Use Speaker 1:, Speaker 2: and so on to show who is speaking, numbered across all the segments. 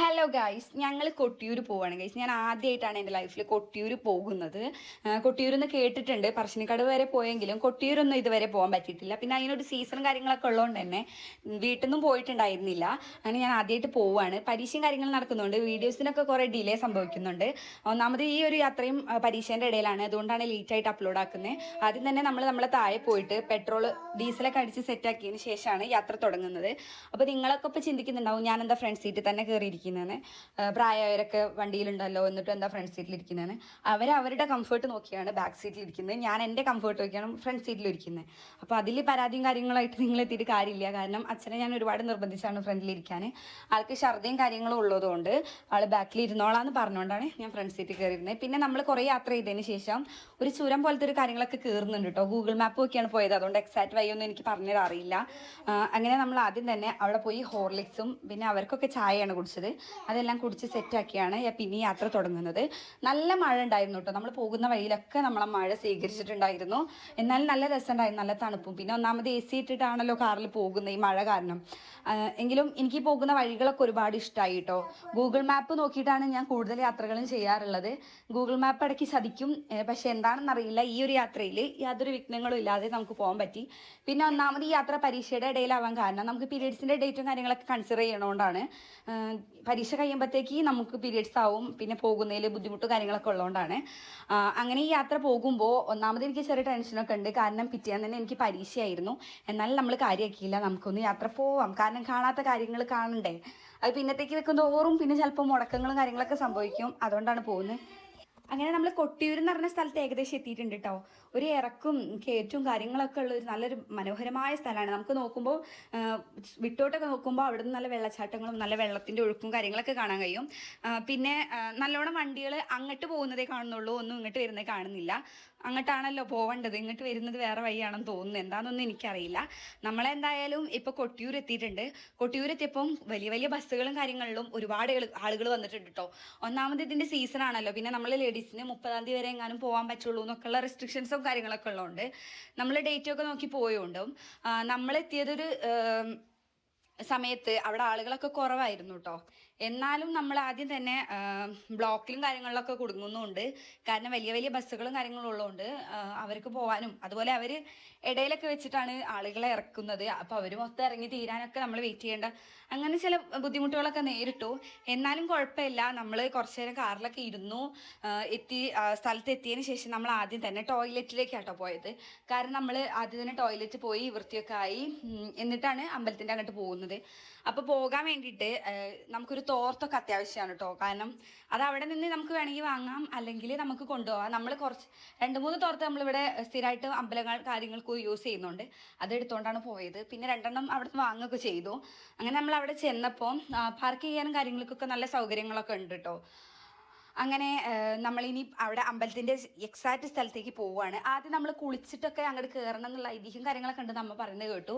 Speaker 1: Hello guys ഞങ്ങൾ കൊട്ടിയൂർ പോവാണ് guys ഞാൻ ആദ്യമായിട്ടാണ് എന്റെ ലൈഫിൽ കൊട്ടിയൂർ പോകുന്നത്. കൊട്ടിയൂർ എന്ന് കേട്ടിട്ടുണ്ട്. പറശ്ശിനിക്കടവ് വരെ പോയെങ്കിലും കൊട്ടിയൂരൊന്നും ഇതുവരെ പോകാൻ പറ്റിയിട്ടില്ല. പിന്നെ അതിനൊരു സീസൺ കാര്യങ്ങളൊക്കെ ഉള്ളതുകൊണ്ട് തന്നെ വീട്ടിൽ നിന്നും പോയിട്ടുണ്ടായിരുന്നില്ല. അങ്ങനെ ഞാൻ ആദ്യമായിട്ട് പോവാണ്. പരീക്ഷയും കാര്യങ്ങൾ നടക്കുന്നുണ്ട്. വീഡിയോസിനൊക്കെ കുറേ ഡിലേ സംഭവിക്കുന്നുണ്ട്. ഒന്നാമത് ഈ ഒരു യാത്രയും പരീക്ഷേന്റെ ഇടയിലാണ്. അതുകൊണ്ടാണ് ലേറ്റ് ആയിട്ട് അപ്ലോഡ് ആക്കുന്നത് ആദ്യം തന്നെ നമ്മൾ നമ്മളെ താഴെ പോയിട്ട് പെട്രോൾ ഡീസലൊക്കെ അടിച്ച് സെറ്റാക്കിയതിന് ശേഷമാണ് യാത്ര തുടങ്ങുന്നത്. അപ്പോൾ നിങ്ങളൊക്കെ ഇപ്പോൾ ചിന്തിക്കുന്നുണ്ടാവും ഞാൻ എന്താ ഫ്രണ്ട് സീറ്റ് തന്നെ കയറിയിരിക്കുന്നതെന്ന് പ്രായമായവരൊക്കെ വണ്ടിയിലുണ്ടല്ലോ എന്നിട്ട് എന്താ ഫ്രണ്ട് സീറ്റിൽ ഇരിക്കുന്നതെന്ന് അവർ അവരുടെ കംഫർട്ട് നോക്കിയാണ് ബാക്ക് സീറ്റിൽ ഇരിക്കുന്നത്. ഞാൻ എന്റെ കംഫർട്ട് നോക്കിയാണ് ഫ്രണ്ട് സീറ്റിൽ ഇരിക്കുന്നത്. അപ്പോൾ അതിൽ പരാതിയും കാര്യങ്ങളായിട്ട് നിങ്ങൾ എത്തിയിട്ട് കാര്യമില്ല. കാരണം അച്ഛനെ ഞാൻ ഒരുപാട് നിർബന്ധിച്ചാണ് ഫ്രണ്ടിൽ ഇരിക്കാൻ. ആൾക്ക് ഛർദിയും കാര്യങ്ങളും ഉള്ളതുകൊണ്ട് ആൾ ബാക്കിൽ ഇരുന്നോളാന്ന് പറഞ്ഞുകൊണ്ടാണ് ഞാൻ ഫ്രണ്ട് സീറ്റിൽ കയറിയിരുന്നത് പിന്നെ നമ്മൾ കുറേ യാത്ര ചെയ്തതിന് ശേഷം ഒരു ചുരം പോലത്തെ ഒരു കാര്യങ്ങളൊക്കെ കയറുന്നുണ്ട് കേട്ടോ. ഗൂഗിൾ മാപ്പ് ഒക്കെയാണ് പോയത്. അതുകൊണ്ട് എക്സാക്ട് വൈ ഒന്നും എനിക്ക് പറഞ്ഞത് അറിയില്ല അങ്ങനെ നമ്മൾ ആദ്യം തന്നെ അവിടെ പോയി ഹോർലിക്സും പിന്നെ അവർക്കൊക്കെ ചായയാണ് കുടിച്ചത്. അതെല്ലാം കുടിച്ച് സെറ്റാക്കിയാണ് പിന്നെ യാത്ര തുടങ്ങുന്നത്. നല്ല മഴ ഉണ്ടായിരുന്നു കേട്ടോ. നമ്മൾ പോകുന്ന വഴിയിലൊക്കെ നമ്മളെ മഴ സ്വീകരിച്ചിട്ടുണ്ടായിരുന്നു എന്നാലും നല്ല രസമുണ്ടായിരുന്നു. നല്ല തണുപ്പും. പിന്നെ ഒന്നാമത് എ സി ഇട്ടിട്ടാണല്ലോ കാറിൽ പോകുന്നത് ഈ മഴ കാരണം. എങ്കിലും എനിക്ക് പോകുന്ന വഴികളൊക്കെ ഒരുപാട് ഇഷ്ടമായി കേട്ടോ. ഗൂഗിൾ മാപ്പ് നോക്കിയിട്ടാണ് ഞാൻ കൂടുതൽ യാത്രകളും ചെയ്യാറുള്ളത്. ഗൂഗിൾ മാപ്പ് ഇടയ്ക്ക് ചതിക്കും. പക്ഷെ എന്താണെന്ന് അറിയില്ല. ഈ ഒരു യാത്രയിൽ യാതൊരു വിഘ്നങ്ങളും ഇല്ലാതെ നമുക്ക് പോകാൻ പറ്റി. പിന്നെ ഒന്നാമത് ഈ യാത്ര പരീക്ഷയുടെ ഇടയിലാവാൻ കാരണം. നമുക്ക് പീരീഡ്സിന്റെ ഡേറ്റും കാര്യങ്ങളൊക്കെ കൺസിഡർ ചെയ്യണോണ്ടാണ്. പരീക്ഷ കഴിയുമ്പോഴത്തേക്ക് നമുക്ക് പീരീഡ്സ് ആവും പിന്നെ പോകുന്നതിൽ ബുദ്ധിമുട്ടും കാര്യങ്ങളൊക്കെ ഉള്ളതുകൊണ്ടാണ് അങ്ങനെ ഈ യാത്ര പോകുമ്പോൾ ഒന്നാമത് എനിക്ക് ചെറിയ ടെൻഷനൊക്കെ ഉണ്ട്. കാരണം പിറ്റേന്ന് തന്നെ എനിക്ക് പരീക്ഷയായിരുന്നു. എന്നാലും നമ്മൾ കാര്യമാക്കിയില്ല നമുക്കൊന്ന് യാത്ര പോവാം. കാരണം കാണാത്ത കാര്യങ്ങൾ കാണണ്ടേ? അത് പിന്നത്തേക്ക് വെക്കുന്നതോറും പിന്നെ ചിലപ്പോൾ മുടക്കങ്ങളും കാര്യങ്ങളൊക്കെ സംഭവിക്കും. അതുകൊണ്ടാണ് പോകുന്നത്. അങ്ങനെ നമ്മൾ കൊട്ടിയൂർ എന്ന് പറഞ്ഞ സ്ഥലത്ത് ഏകദേശം എത്തിയിട്ടുണ്ട് കേട്ടോ ഒരു ഇറക്കും കയറ്റും കാര്യങ്ങളൊക്കെ ഉള്ള ഒരു നല്ലൊരു മനോഹരമായ സ്ഥലമാണ്. നമുക്ക് നോക്കുമ്പോൾ വിട്ടോട്ടൊക്കെ നോക്കുമ്പോൾ അവിടെ നിന്ന് നല്ല വെള്ളച്ചാട്ടങ്ങളും നല്ല വെള്ളത്തിന്റെ ഒഴുക്കും കാര്യങ്ങളൊക്കെ കാണാൻ കഴിയും. പിന്നെ നല്ലോണം വണ്ടികൾ അങ്ങോട്ട് പോകുന്നതേ കാണുന്നുള്ളൂ. ഒന്നും ഇങ്ങോട്ട് വരുന്നേ കാണുന്നില്ല. അങ്ങോട്ടാണല്ലോ പോവേണ്ടത്. ഇങ്ങോട്ട് വരുന്നത് വേറെ വഴിയാണെന്ന് തോന്നുന്നു. എന്താണെന്നൊന്നും എനിക്കറിയില്ല. നമ്മളെന്തായാലും ഇപ്പോൾ കൊട്ടിയൂർ എത്തിയിട്ടുണ്ട് കൊട്ടിയൂർ വലിയ വലിയ ബസ്സുകളും കാര്യങ്ങളിലും ഒരുപാട് ആളുകൾ വന്നിട്ടുണ്ട് കേട്ടോ ഒന്നാമത് ഇതിന്റെ സീസൺ ആണല്ലോ. പിന്നെ നമ്മൾ ലേഡീസിന് മുപ്പതാം തീയതി വരെ എങ്ങാനും പോകാൻ പറ്റുള്ളൂ എന്നൊക്കെയുള്ള റെസ്ട്രിക്ഷൻസും കാര്യങ്ങളൊക്കെ ഉള്ളതുകൊണ്ട് നമ്മൾ ഡേറ്റ് ഒക്കെ നോക്കി പോയോണ്ടും നമ്മളെത്തിയതൊരു സമയത്ത് അവിടെ ആളുകളൊക്കെ കുറവായിരുന്നു കേട്ടോ എന്നാലും നമ്മൾ ആദ്യം തന്നെ ബ്ലോക്കിലും കാര്യങ്ങളിലൊക്കെ കുടുങ്ങുന്നുണ്ട്. കാരണം വലിയ വലിയ ബസ്സുകളും കാര്യങ്ങളും ഉള്ളതുകൊണ്ട് അവർക്ക് പോകാനും അതുപോലെ അവർ ഇടയിലൊക്കെ വെച്ചിട്ടാണ് ആളുകളെ ഇറക്കുന്നത്. അപ്പോൾ അവർ മൊത്തം ഇറങ്ങി തീരാനൊക്കെ നമ്മൾ വെയിറ്റ് ചെയ്യേണ്ട. അങ്ങനെ ചില ബുദ്ധിമുട്ടുകളൊക്കെ നേരിട്ടു. എന്നാലും കുഴപ്പമില്ല. നമ്മൾ കുറച്ച് നേരം കാറിലൊക്കെ ഇരുന്നു എത്തി സ്ഥലത്ത് എത്തിയതിന് ശേഷം നമ്മൾ ആദ്യം തന്നെ ടോയ്ലറ്റിലേക്ക് ടോയ്ലറ്റിലേക്കാട്ടോ പോയത്. കാരണം നമ്മൾ ആദ്യം തന്നെ ടോയ്ലറ്റ് പോയി വൃത്തിയൊക്കെ ആയി എന്നിട്ടാണ് അമ്പലത്തിന്റെ അങ്ങോട്ട് പോകുന്നത്. അപ്പോൾ പോകാൻ വേണ്ടിയിട്ട് നമുക്കൊരു തോർത്തൊക്കെ അത്യാവശ്യമാണ് കേട്ടോ കാരണം അത് അവിടെ നിന്ന് നമുക്ക് വേണമെങ്കിൽ വാങ്ങാം അല്ലെങ്കിൽ നമുക്ക് കൊണ്ടുപോകാം നമ്മൾ കുറച്ച് രണ്ട് മൂന്ന് തോർത്ത് നമ്മളിവിടെ സ്ഥിരമായിട്ട് അമ്പലങ്ങൾ കാര്യങ്ങൾക്ക് യൂസ് ചെയ്യുന്നുണ്ട്. അത് എടുത്തുകൊണ്ടാണ് പോയത്. പിന്നെ രണ്ടെണ്ണം അവിടെ നിന്ന് വാങ്ങുകയൊക്കെ ചെയ്തു. അങ്ങനെ നമ്മൾ അവിടെ ചെന്നപ്പോൾ പാർക്ക് ചെയ്യാനും കാര്യങ്ങൾക്കൊക്കെ നല്ല സൗകര്യങ്ങളൊക്കെ ഉണ്ട് കേട്ടോ അങ്ങനെ നമ്മളിനി അവിടെ അമ്പലത്തിന്റെ എക്സാക്റ്റ് സ്ഥലത്തേക്ക് പോവുകയാണ്. ആദ്യം നമ്മൾ കുളിച്ചിട്ടൊക്കെ അങ്ങോട്ട് കയറണം എന്നുള്ള ഐതിഹ്യം കാര്യങ്ങളൊക്കെ ഉണ്ട് നമ്മൾ പറയുന്നത് കേട്ടു.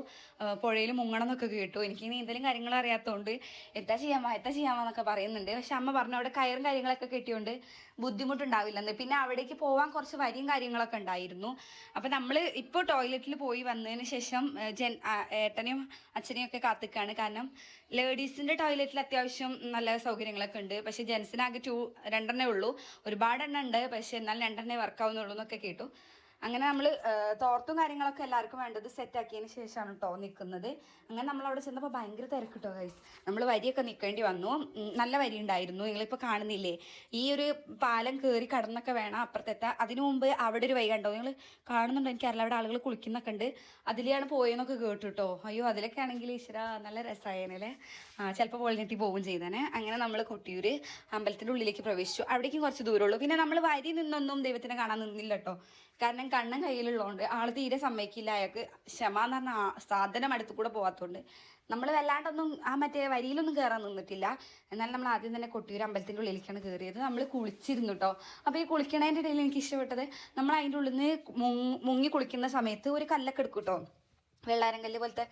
Speaker 1: പുഴയിൽ മുങ്ങണം എന്നൊക്കെ കേട്ടു. എനിക്ക് നീന്തലും കാര്യങ്ങളും അറിയാത്തതുകൊണ്ട് എന്താ ചെയ്യാമോ എന്താ ചെയ്യാമോ എന്നൊക്കെ പറയുന്നുണ്ട്. പക്ഷെ അമ്മ പറഞ്ഞു അവിടെ കയറും കാര്യങ്ങളൊക്കെ കെട്ടിയോണ്ട് ബുദ്ധിമുട്ടുണ്ടാവില്ലെന്ന്. പിന്നെ അവിടേക്ക് പോകാൻ കുറച്ച് വരിയും കാര്യങ്ങളൊക്കെ ഉണ്ടായിരുന്നു. അപ്പം നമ്മൾ ഇപ്പോൾ ടോയ്ലറ്റിൽ പോയി വന്നതിന് ശേഷം ജൻ ഏട്ടനെയും അച്ഛനെയും ഒക്കെ കാത്തിക്കാണ്. കാരണം ലേഡീസിന്റെ ടോയ്ലറ്റിൽ അത്യാവശ്യം നല്ല സൗകര്യങ്ങളൊക്കെ ഉണ്ട്. പക്ഷേ ജെൻസിനാകെ ടു രണ്ടെണ്ണേ ഉള്ളൂ. ഒരുപാട് എണ്ണം ഉണ്ട്. പക്ഷേ എന്നാൽ രണ്ടെണ്ണേ വർക്ക് ആവുന്നുള്ളൂ എന്നൊക്കെ കേട്ടു. അങ്ങനെ നമ്മൾ തോർത്തും കാര്യങ്ങളൊക്കെ എല്ലാവർക്കും വേണ്ടത് സെറ്റ് ആക്കിയതിന് ശേഷമാണ് കേട്ടോ നിൽക്കുന്നത് അങ്ങനെ നമ്മൾ അവിടെ ചെന്നപ്പോൾ ഭയങ്കര തിരക്ക് ഗൈസ് നമ്മൾ വരിയൊക്കെ നിൽക്കേണ്ടി വന്നു. നല്ല വരി ഉണ്ടായിരുന്നു. നിങ്ങളിപ്പോൾ കാണുന്നില്ലേ? ഈ ഒരു പാലം കയറി കടന്നൊക്കെ വേണം അപ്പുറത്തെത്താൻ. അതിനു മുമ്പ് അവിടെ ഒരു വഴി കണ്ടോ? നിങ്ങൾ കാണുന്നുണ്ടോ? എനിക്കറിയില്ല അവിടെ ആളുകൾ കുളിക്കുന്നൊക്കെ ഉണ്ട്. അതിലെയാണ് പോയെന്നൊക്കെ കേട്ടു കേട്ടോ അയ്യോ അതിലൊക്കെ ആണെങ്കിൽ ഈശ്വര നല്ല രസമായേനല്ലേ ചിലപ്പോൾ പോളിനെത്തി പോവുകയും ചെയ്തേനെ. അങ്ങനെ നമ്മൾ കൊട്ടിയൂർ അമ്പലത്തിന്റെ ഉള്ളിലേക്ക് പ്രവേശിച്ചു. അവിടേക്കും കുറച്ച് ദൂരമുള്ളൂ പിന്നെ നമ്മൾ വരി നിന്നൊന്നും ദൈവത്തിനെ കാണാൻ നിന്നില്ല കേട്ടോ കാരണം കണ്ണൻ കയ്യിലുള്ളതുകൊണ്ട് ആൾ തീരെ സമ്മതിക്കില്ല. അയാൾക്ക് ക്ഷമ എന്ന് പറഞ്ഞ സാധനം അടുത്ത് കൂടെ പോകാത്തതുകൊണ്ട് നമ്മൾ വല്ലാണ്ടൊന്നും ആ മറ്റേ വരിയിലൊന്നും കയറാൻ നിന്നിട്ടില്ല. എന്നാലും നമ്മൾ ആദ്യം തന്നെ കൊട്ടിയൂർ അമ്പലത്തിന്റെ ഉള്ളിലേക്കാണ് കയറിയത് നമ്മൾ കുളിച്ചിരുന്നു കേട്ടോ അപ്പോൾ ഈ കുളിക്കണതിന്റെ ഇടയിൽ എനിക്ക് ഇഷ്ടപ്പെട്ടത് നമ്മൾ അതിന്റെ ഉള്ളിൽ നിന്ന് മുങ്ങി കുളിക്കുന്ന സമയത്ത് ഒരു കല്ലൊക്കെ എടുക്കും കേട്ടോ വെള്ളാരം കല്ല് പോലത്തെ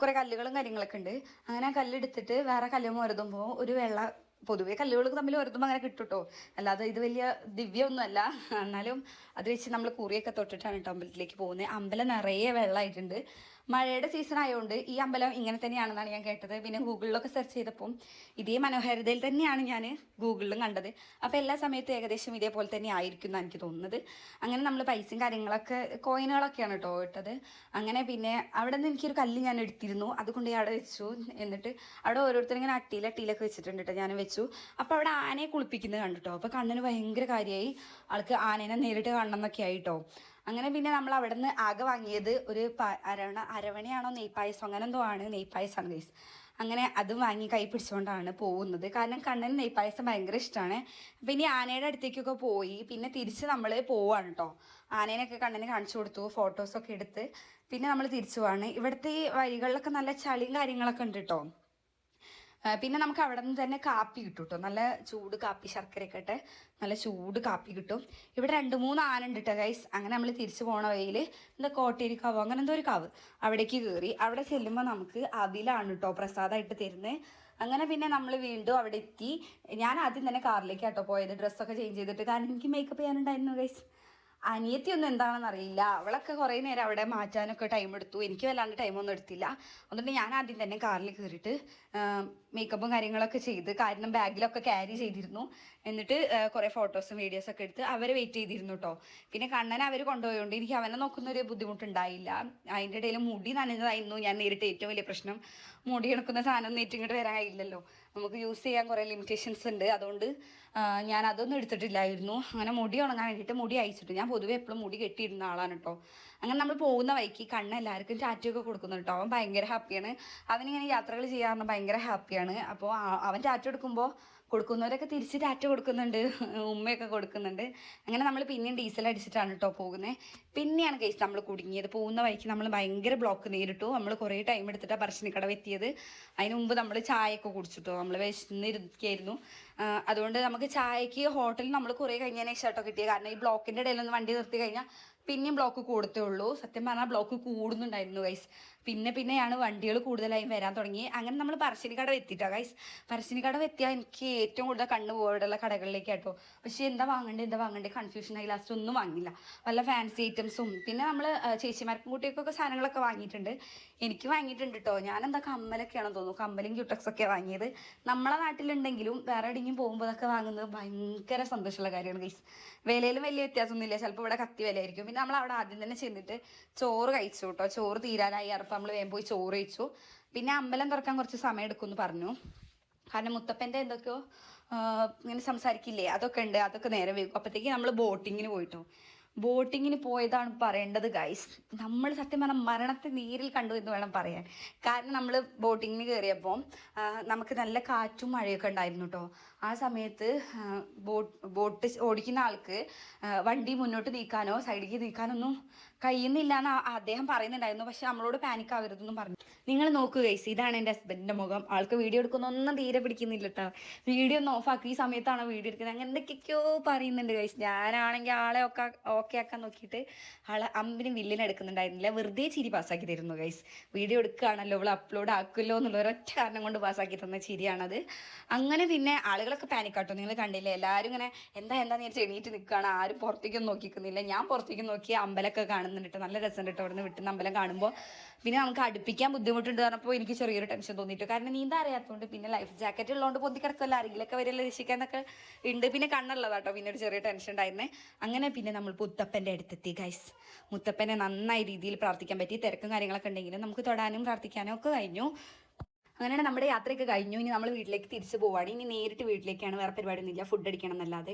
Speaker 1: കുറേ കല്ലുകളും കാര്യങ്ങളൊക്കെ ഉണ്ട്. അങ്ങനെ ആ കല്ലെടുത്തിട്ട് വേറെ കല്ലുമ്പോൾ ഒരുതുമ്പോൾ ഒരു വെള്ള പൊതുവെ കല്ലുകൾക്ക് തമ്മിൽ ഒരുതുമ്പോൾ അങ്ങനെ കിട്ടുട്ടോ. കേട്ടോ അല്ലാതെ ഇത് വലിയ ദിവ്യമൊന്നുമല്ല. എന്നാലും അത് വെച്ച് നമ്മൾ കുറിയൊക്കെ തൊട്ടിട്ടാണ് കേട്ടോ അമ്പലത്തിലേക്ക് പോകുന്നത് അമ്പലം നിറയെ വെള്ളമായിട്ടുണ്ട് മഴയുടെ സീസൺ ആയതുകൊണ്ട് ഈ അമ്പലം ഇങ്ങനെ തന്നെയാണെന്നാണ് ഞാൻ കേട്ടത്. പിന്നെ ഗൂഗിളിലൊക്കെ സെർച്ച് ചെയ്തപ്പോൾ ഇതേ മനോഹാരിതയിൽ തന്നെയാണ് ഞാൻ ഗൂഗിളിലും കണ്ടത്. അപ്പോൾ എല്ലാ സമയത്തും ഏകദേശം ഇതേപോലെ തന്നെ ആയിരിക്കും എന്നാണ് എനിക്ക് തോന്നുന്നത്. അങ്ങനെ നമ്മൾ പൈസയും കാര്യങ്ങളൊക്കെ കോയിനുകളൊക്കെയാണ് കേട്ടോ ഇട്ടത്. അങ്ങനെ പിന്നെ അവിടെ നിന്ന് എനിക്കൊരു കല്ല് ഞാൻ എടുത്തിരുന്നു. അതുകൊണ്ട് അവിടെ വെച്ചു. എന്നിട്ട് അവിടെ ഓരോരുത്തരും ഇങ്ങനെ അട്ടിയിൽ അട്ടിയിലൊക്കെ വെച്ചിട്ടുണ്ട് കേട്ടോ ഞാൻ വെച്ചു. അപ്പോൾ അവിടെ ആനയെ കുളിപ്പിക്കുന്നത് കണ്ടിട്ടോ. അപ്പോൾ കണ്ണിന് ഭയങ്കര കാര്യമായി ആൾക്ക് ആനേനെ നേരിട്ട് കാണണം എന്നൊക്കെ ആയിട്ടോ അങ്ങനെ പിന്നെ നമ്മൾ അവിടെ നിന്ന് ആകെ വാങ്ങിയത് ഒരു അരവണ അരവണയാണോ നെയ്പ്പായസം അങ്ങനെ എന്തോ ആണ് നെയ്പായസമാണ് ഗൈസ് അങ്ങനെ അതും വാങ്ങി കൈ പിടിച്ചുകൊണ്ടാണ് പോകുന്നത്. കാരണം കണ്ണന് നെയ്പ്പായസം ഭയങ്കര ഇഷ്ടമാണ് അപ്പം ഇനി ആനയുടെ അടുത്തേക്കൊക്കെ പോയി പിന്നെ തിരിച്ച് നമ്മൾ പോവാണ് കേട്ടോ ആനേനൊക്കെ കണ്ണന് കാണിച്ചു കൊടുത്തു ഫോട്ടോസൊക്കെ എടുത്ത്. പിന്നെ നമ്മൾ തിരിച്ചു പോവാണ്. ഇവിടുത്തെ ഈ വഴികളിലൊക്കെ നല്ല ചളിയും കാര്യങ്ങളൊക്കെ ഉണ്ട് കേട്ടോ പിന്നെ നമുക്ക് അവിടെ നിന്ന് തന്നെ കാപ്പി കിട്ടും കേട്ടോ നല്ല ചൂട് കാപ്പി ശർക്കരയൊക്കെ ഇട്ട് നല്ല ചൂട് കാപ്പി കിട്ടും. ഇവിടെ രണ്ട് മൂന്ന് ആന ഉണ്ട് കേട്ടോ ഗൈസ് അങ്ങനെ നമ്മൾ തിരിച്ചു പോണ വഴിയിൽ എന്താ കോട്ടേരി കാവ് അങ്ങനെ എന്തോ ഒരു കാവ് അവിടേക്ക് കയറി അവിടെ ചെല്ലുമ്പോൾ നമുക്ക് അവിലാണ് കേട്ടോ പ്രസാദമായിട്ട് തരുന്നത് അങ്ങനെ പിന്നെ നമ്മൾ വീണ്ടും അവിടെ എത്തി. ഞാൻ ആദ്യം തന്നെ കാറിലേക്ക് കേട്ടോ പോയത്. ഡ്രസ്സൊക്കെ ചേഞ്ച് ചെയ്തിട്ട്. കാരണം എനിക്ക് മേക്കപ്പ് ചെയ്യാനുണ്ടായിരുന്നു ഗൈസ് അനിയത്തിയൊന്നും എന്താണെന്ന് അറിയില്ല അവളൊക്കെ കുറേ നേരം അവിടെ മാറ്റാനൊക്കെ ടൈം എടുത്തു. എനിക്ക് വല്ലാണ്ട് ടൈമൊന്നും എടുത്തില്ല. അതുകൊണ്ട് ഞാൻ ആദ്യം തന്നെ കാറിൽ കയറിയിട്ട് മേക്കപ്പും കാര്യങ്ങളൊക്കെ ചെയ്ത് കാരണം ബാഗിലൊക്കെ ക്യാരി ചെയ്തിരുന്നു. എന്നിട്ട് കുറേ ഫോട്ടോസും വീഡിയോസും ഒക്കെ എടുത്ത് അവരെ വെയിറ്റ് ചെയ്തിരുന്നു കേട്ടോ പിന്നെ കണ്ണനെ അവർ കൊണ്ടുപോയതുകൊണ്ട് എനിക്ക് അവനെ നോക്കുന്ന ഒരു ബുദ്ധിമുട്ടുണ്ടായില്ല. അതിന്റെ ഇടയിൽ മുടി നനഞ്ഞതായിരുന്നു. ഞാൻ നേരിട്ട് ഏറ്റവും വലിയ പ്രശ്നം. മുടി കിടക്കുന്ന സാധനം ഏറ്റവും ഇങ്ങോട്ട് വരാൻ കഴിയില്ലല്ലോ നമുക്ക് യൂസ് ചെയ്യാൻ കുറേ ലിമിറ്റേഷൻസ് ഉണ്ട്. അതുകൊണ്ട് ഞാൻ അതൊന്നും എടുത്തിട്ടില്ലായിരുന്നു. അങ്ങനെ മുടി ഉണങ്ങാൻ വേണ്ടിയിട്ട് മുടി അയച്ചിട്ട് ഞാൻ പൊതുവെ എപ്പോഴും മുടി കെട്ടിയിരുന്ന ആളാണ് കേട്ടോ അങ്ങനെ നമ്മൾ പോകുന്ന വഴിക്ക് കണ്ണ് എല്ലാവർക്കും ടാറ്റൊക്കെ കൊടുക്കുന്നു കേട്ടോ അവൻ ഭയങ്കര ഹാപ്പിയാണ് അവനിങ്ങനെ യാത്രകൾ ചെയ്യാറുണ്ട് ഭയങ്കര ഹാപ്പിയാണ് അപ്പോൾ അവൻ ടാറ്റോ എടുക്കുമ്പോൾ കൊടുക്കുന്നവരൊക്കെ തിരിച്ച് ടാറ്റ കൊടുക്കുന്നുണ്ട് ഉമ്മയൊക്കെ കൊടുക്കുന്നുണ്ട്. അങ്ങനെ നമ്മൾ പിന്നെയും ഡീസൽ അടിച്ചിട്ടാണ് കേട്ടോ പോകുന്നത് പിന്നെയാണ് കേസ് നമ്മൾ കുടുങ്ങിയത്. പോകുന്ന വഴിക്ക് നമ്മൾ ഭയങ്കര ബ്ലോക്ക് നേരിട്ടു. നമ്മൾ കുറേ ടൈം എടുത്തിട്ടാണ് പറശ്ശിനിക്കടവ് എത്തിയത്. അതിന് മുമ്പ് നമ്മൾ ചായയൊക്കെ കുടിച്ചിട്ടോ? നമ്മൾ വിശന്നിരിക്കായിരുന്നു. അതുകൊണ്ട് നമുക്ക് ചായക്ക് ഹോട്ടലിൽ നമ്മൾ കുറേ കഴിഞ്ഞതിന് ശേഷം കേട്ടോ കിട്ടിയത് കാരണം ഈ ബ്ലോക്കിന്റെ ഇടയിലൊന്ന് വണ്ടി നിർത്തി കഴിഞ്ഞാൽ പിന്നെയും ബ്ലോക്ക് കൂടത്തേ ഉള്ളൂ. സത്യം പറഞ്ഞാൽ ബ്ലോക്ക് കൂടുന്നുണ്ടായിരുന്നു ഗൈസ് പിന്നെ പിന്നെയാണ് വണ്ടികൾ കൂടുതലായി വരാൻ തുടങ്ങി. അങ്ങനെ നമ്മൾ പറശ്ശിനിക്കടവ് എത്തിയിട്ടോ ഗൈസ് പറശ്ശിനിക്കടവ് എത്തിയാൽ എനിക്ക് ഏറ്റവും കൂടുതൽ കണ്ണു പോയിട്ടുള്ള കടകളിലേക്ക് കേട്ടോ പക്ഷേ എന്താ വാങ്ങണ്ടേ എന്താ വാങ്ങണ്ടേ? കൺഫ്യൂഷൻ ആയി. ലാസ്റ്റ് ഒന്നും വാങ്ങില്ല വല്ല ഫാൻസി ഐറ്റംസും പിന്നെ നമ്മൾ ചേച്ചിമാർക്കും കുട്ടികൾക്കൊക്കെ സാധനങ്ങളൊക്കെ വാങ്ങിയിട്ടുണ്ട്. എനിക്ക് വാങ്ങിയിട്ടുണ്ട് കേട്ടോ ഞാൻ എന്താ കമ്മലൊക്കെയാണെന്ന് തോന്നുന്നു. കമ്മലും ക്യൂട്ടക്സ് ഒക്കെ വാങ്ങിയത്. നമ്മളെ നാട്ടിലുണ്ടെങ്കിലും വേറെ എവിടെയെങ്കിലും പോകുമ്പോൾ അതൊക്കെ വാങ്ങുന്നത് ഭയങ്കര സന്തോഷമുള്ള കാര്യമാണ് ഗൈസ് വിലയിലും വലിയ വ്യത്യാസമൊന്നുമില്ല. ചിലപ്പോൾ ഇവിടെ കത്തി വിലയായിരിക്കും. പിന്നെ നമ്മൾ അവിടെ ആദ്യം തന്നെ ചെന്നിട്ട് ചോറ് കഴിച്ചു കേട്ടോ. ചോറ് തീരാനായി. അപ്പോൾ നമ്മൾ വേഗം പോയി ചോറ് കഴിച്ചു. പിന്നെ അമ്പലം തുറക്കാൻ കുറച്ച് സമയം എടുക്കുമെന്ന് പറഞ്ഞു. കാരണം മുത്തപ്പന്റെ എന്തൊക്കെയോ ഇങ്ങനെ സംസാരിക്കില്ലേ? അതൊക്കെ ഉണ്ട്. അതൊക്കെ നേരെ വൈകും. അപ്പോഴത്തേക്ക് നമ്മൾ ബോട്ടിങ്ങിന് പോയിട്ടോ. ബോട്ടിങ്ങിന് പോയതാണ് പറയേണ്ടത് ഗൈസ് നമ്മൾ സത്യം പറഞ്ഞാൽ മരണത്തെ നേരിൽ കണ്ടു എന്ന് വേണം പറയാൻ. കാരണം നമ്മൾ ബോട്ടിങ്ങിന് കയറിയപ്പോൾ നമുക്ക് നല്ല കാറ്റും മഴയൊക്കെ ഉണ്ടായിരുന്നു കേട്ടോ ആ സമയത്ത് ബോട്ട് ബോട്ട് ഓടിക്കുന്ന ആൾക്ക് വണ്ടി മുന്നോട്ട് നീക്കാനോ സൈഡിലേക്ക് നീക്കാനൊന്നും കഴിയുന്നില്ല എന്ന് അദ്ദേഹം പറയുന്നുണ്ടായിരുന്നു. പക്ഷെ നമ്മളോട് പാനിക് ആവരുതെന്നും പറഞ്ഞു. നിങ്ങൾ നോക്കുക ഗൈസ് ഇതാണ് എന്റെ ഹസ്ബൻഡിന്റെ മുഖം. ആൾക്ക് വീഡിയോ എടുക്കുന്നൊന്നും തീരെ പിടിക്കുന്നില്ല കേട്ടോ വീഡിയോ ഒന്ന് ഓഫാക്കി ഈ സമയത്താണ് വീഡിയോ എടുക്കുന്നത്? അങ്ങനെ എന്തൊക്കെയൊക്കെയോ പറയുന്നുണ്ട് ഗൈസ് ഞാനാണെങ്കിൽ ആളെ ഒക്കെ ഓക്കെ ആക്കാൻ നോക്കിയിട്ട് ആളെ അമ്പിനും വില്ലിന് എടുക്കുന്നുണ്ടായിരുന്നില്ല. വെറുതെ ചിരി പാസ്സാക്കി തരുന്നു ഗൈസ് വീഡിയോ എടുക്കുകയാണല്ലോ ഇവിടെ അപ്ലോഡ് ആക്കുമല്ലോ എന്നുള്ള ഒരൊറ്റ കാരണം കൊണ്ട് പാസ്സാക്കി തന്ന ചിരിയാണത്. അങ്ങനെ പിന്നെ ആളുകളൊക്കെ പാനിക് ആട്ടോ. നിങ്ങൾ കണ്ടില്ലേ? എല്ലാവരും ഇങ്ങനെ എന്താ എന്താ ഞാൻ എണീറ്റ് നിൽക്കുകയാണ് ആരും പുറത്തേക്കൊന്നും നോക്കിക്കുന്നില്ല. ഞാൻ പുറത്തേക്ക് നോക്കി അമ്പലമൊക്കെ കാണുന്നുണ്ട് കേട്ടോ നല്ല രസമുണ്ട് കേട്ടോ അവിടെ നിന്ന് വിട്ടുന്ന അമ്പലം കാണുമ്പോൾ പിന്നെ നമുക്ക് അടുപ്പിക്കാൻ ബുദ്ധിമുട്ടുണ്ട് പറഞ്ഞപ്പോൾ എനിക്ക് ചെറിയൊരു ടെൻഷൻ തോന്നിയിട്ട്. കാരണം നീന്താൻ അറിയാത്തതുകൊണ്ട് പിന്നെ ലൈഫ് ജാക്കറ്റ് ഉള്ളതുകൊണ്ട് പൊന്തി കിടക്കുമല്ലോ ആരെങ്കിലൊക്കെ വരെയല്ല രക്ഷിക്കാന്നൊക്കെ ഉണ്ട്. പിന്നെ കണ്ണുള്ളതാട്ടോ പിന്നെ ഒരു ചെറിയ ടെൻഷൻ ഉണ്ടായിരുന്നേ. അങ്ങനെ പിന്നെ നമ്മൾ മുത്തപ്പന്റെ അടുത്തെത്തി ഗൈസ് മുത്തപ്പനെ നന്നായി രീതിയിൽ പ്രാർത്ഥിക്കാൻ പറ്റി. തിരക്കും കാര്യങ്ങളൊക്കെ ഉണ്ടെങ്കിലും നമുക്ക് തൊടാനും പ്രാർത്ഥിക്കാനും ഒക്കെ കഴിഞ്ഞു. അങ്ങനെയാണ് നമ്മുടെ യാത്രയൊക്കെ കഴിഞ്ഞു. ഇനി നമ്മൾ വീട്ടിലേക്ക് തിരിച്ചു പോവാണ്. ഇനി നേരിട്ട് വീട്ടിലേക്കാണ് വേറെ പരിപാടിയൊന്നുമില്ല. ഫുഡ് അടിക്കണം എന്നല്ലാതെ.